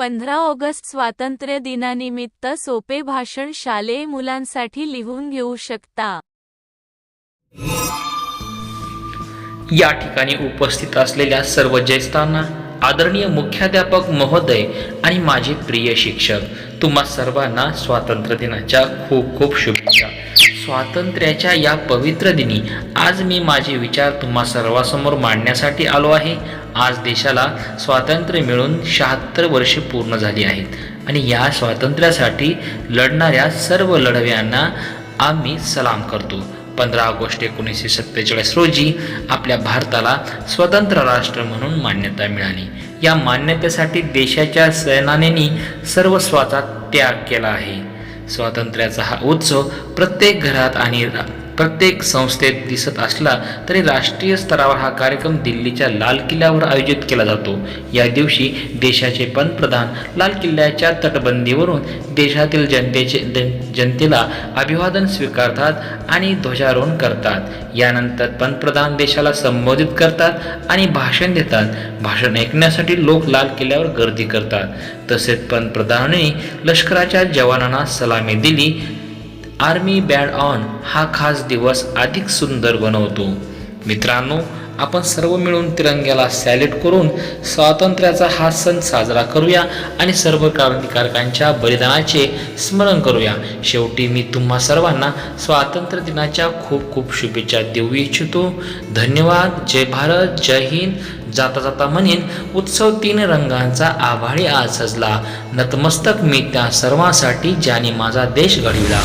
पंधरा ऑगस्ट स्वातंत्र्य दिनानिमित्त सोपे भाषण शालेय मुलांसाठी लिहून घेऊ शकता. या ठिकाणी उपस्थित असलेल्या सर्व ज्येष्ठांना आदरणीय मुख्याध्यापक महोदय आणि माझे प्रिय शिक्षक तुम्हा सर्वांना स्वातंत्र्य दिनाच्या खूप खूप शुभेच्छा. स्वातंत्र्याच्या या पवित्र दिनी आज मी माझे विचार तुम्हा सर्वांसमोर मांडण्यासाठी आलो आहे. आज देशाला स्वातंत्र्य मिळून शहात्तर वर्षे पूर्ण झाली आहेत आणि या स्वातंत्र्यासाठी लढणाऱ्या सर्व लढव्यांना आम्ही सलाम करतो. पंधरा ऑगस्ट एकोणीसशे सत्तेचाळीस रोजी आपल्या भारताला स्वतंत्र राष्ट्र म्हणून मान्यता मिळाली. या मान्यतेसाठी देशाच्या सेनानींनी सर्वस्वाचा त्याग केला आहे. स्वातंत्र्याचा हा उत्सव प्रत्येक घरात आणि प्रत्येक संस्थेत दिसत असला तरी राष्ट्रीय स्तरावर हा कार्यक्रम दिल्लीच्या लाल किल्ल्यावर आयोजित केला जातो. या दिवशी देशाचे पंतप्रधान लाल किल्ल्याच्या तटबंदीवरून देशातील जनतेचे जन- जनतेला अभिवादन स्वीकारतात आणि ध्वजारोहण करतात. यानंतर पंतप्रधान देशाला संबोधित करतात आणि भाषण देतात. भाषण ऐकण्यासाठी लोक लाल किल्ल्यावर गर्दी करतात. तसेच पंतप्रधानांनी लष्कराच्या जवानांना सलामी दिली आर्मी बँड ऑन हा खास दिवस अधिक सुंदर बनवतो. मित्रांनो आपण सर्व मिळून तिरंग्याला सॅल्यूट करून स्वातंत्र्याचा हा सण साजरा करूया आणि सर्व क्रांतिकारकांच्या बलिदानाचे स्मरण करूया. शेवटी मी तुम्हा सर्वांना स्वातंत्र्य दिनाच्या खूप खूप शुभेच्छा देऊ इच्छितो. धन्यवाद. जय भारत. जय हिंद. जाता जाता म्हणेन उत्सव तीन रंगांचा आभाळी आज सजला नतमस्तक मी त्या सर्वांसाठी ज्याने माझा देश घडविला.